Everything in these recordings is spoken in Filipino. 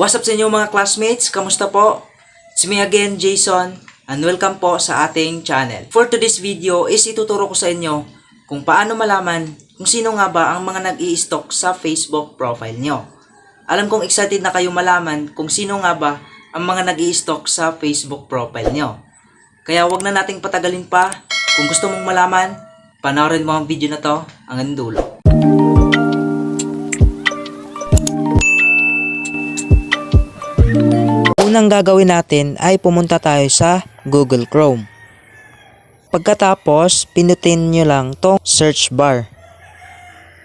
What's up sa inyo mga classmates? Kamusta po? It's me again, Jason, and welcome po sa ating channel. For today's video is ituturo ko sa inyo kung paano malaman kung sino nga ba ang mga nag stock sa Facebook profile nyo. Alam kong excited na kayo malaman kung sino nga ba ang mga nag stock sa Facebook profile nyo. Kaya wag na nating patagalin pa. Kung gusto mong malaman, panoorin mo ang video na to hanggang dulo. Unang gagawin natin ay pumunta tayo sa Google Chrome. Pagkatapos, pinutin nyo lang tong search bar.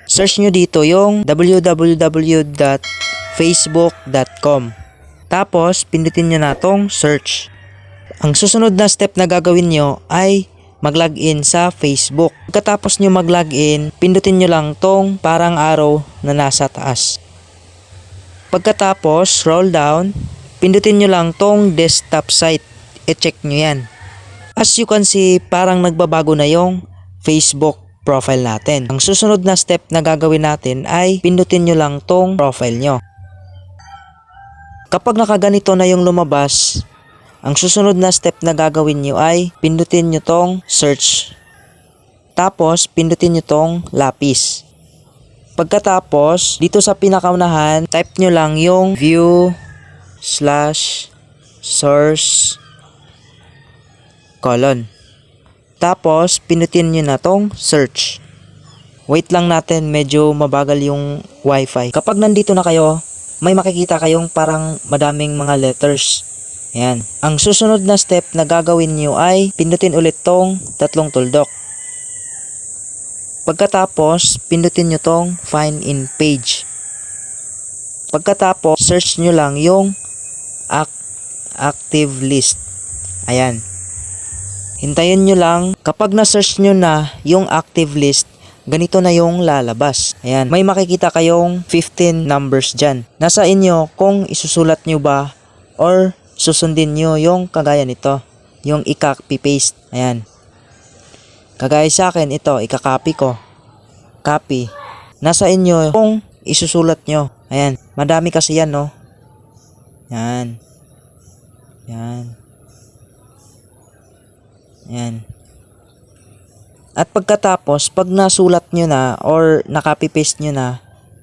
Search nyo dito yung www.facebook.com. Tapos, pinutin nyo na tong search. Ang susunod na step na gagawin nyo ay mag-login sa Facebook. Pagkatapos nyo mag-login, pindutin nyo lang tong parang arrow na nasa taas. Pagkatapos, scroll down, pindutin nyo lang tong desktop site. I-check nyo yan. As you can see, parang nagbabago na yung Facebook profile natin. Ang susunod na step na gagawin natin ay pindutin nyo lang tong profile nyo. Kapag nakaganito na yung lumabas, ang susunod na step na gagawin nyo ay pindutin nyo tong search. Tapos, pindutin nyo tong lapis. Pagkatapos, dito sa pinakaunahan, type nyo lang yung view slash source colon. Tapos, pinutin nyo na tong search. Wait lang natin, medyo mabagal yung wifi. Kapag nandito na kayo, may makikita kayong parang madaming mga letters. Ayan. Ang susunod na step na gagawin nyo ay pindutin ulit tong tatlong tuldok. Pagkatapos, pindutin nyo tong find in page. Pagkatapos, search nyo lang yung act active list. Ayan. Hintayin nyo lang, kapag na-search nyo na yung active list, ganito na yung lalabas. Ayan, may makikita kayong 15 numbers dyan. Nasa inyo kung isusulat nyo ba or susundin nyo yung kagaya nito. Yung i-copy paste. Ayan. Kagaya sa akin, ito, ikakopy ko. Copy. Nasa inyo kung isusulat nyo. Ayan, madami kasi yan, no? Yan. Yan. Yan. At pagkatapos, pag nasulat nyo na or nakopy paste nyo na,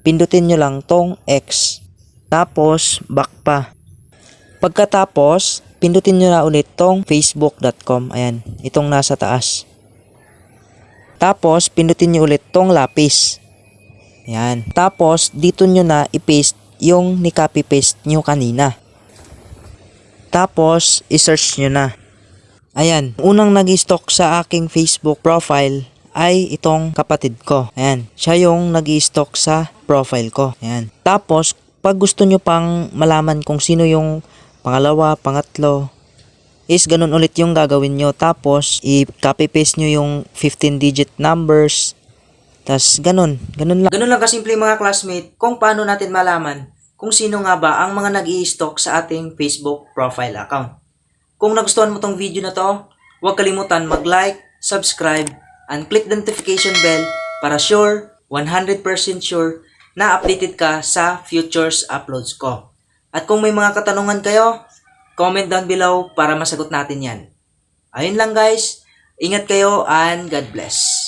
pindutin nyo lang tong X. Tapos, back pa. Pagkatapos, pindutin nyo na ulit tong facebook.com. Ayan, itong nasa taas. Tapos, pindutin nyo ulit tong lapis. Ayan. Tapos, dito nyo na i-paste yung ni-copy paste nyo kanina. Tapos, i-search nyo na. Ayan, unang nag-stock sa aking Facebook profile ay itong kapatid ko. Ayan, siya yung nag-stock sa profile ko. Ayan. Tapos, pag gusto nyo pang malaman kung sino yung pangalawa, pangatlo, is ganun ulit yung gagawin nyo. Tapos, i-copy paste nyo yung 15 digit numbers. Tapos, ganun. Ganun lang. Ganun lang kasimple mga classmate kung paano natin malaman kung sino nga ba ang mga nag stock sa ating Facebook profile account. Kung nagustuhan mo tong video na to, huwag kalimutan mag-like, subscribe, and click the notification bell para sure, 100% sure, na updated ka sa futures uploads ko. At kung may mga katanungan kayo, comment down below para masagot natin yan. Ayun lang guys, ingat kayo and God bless.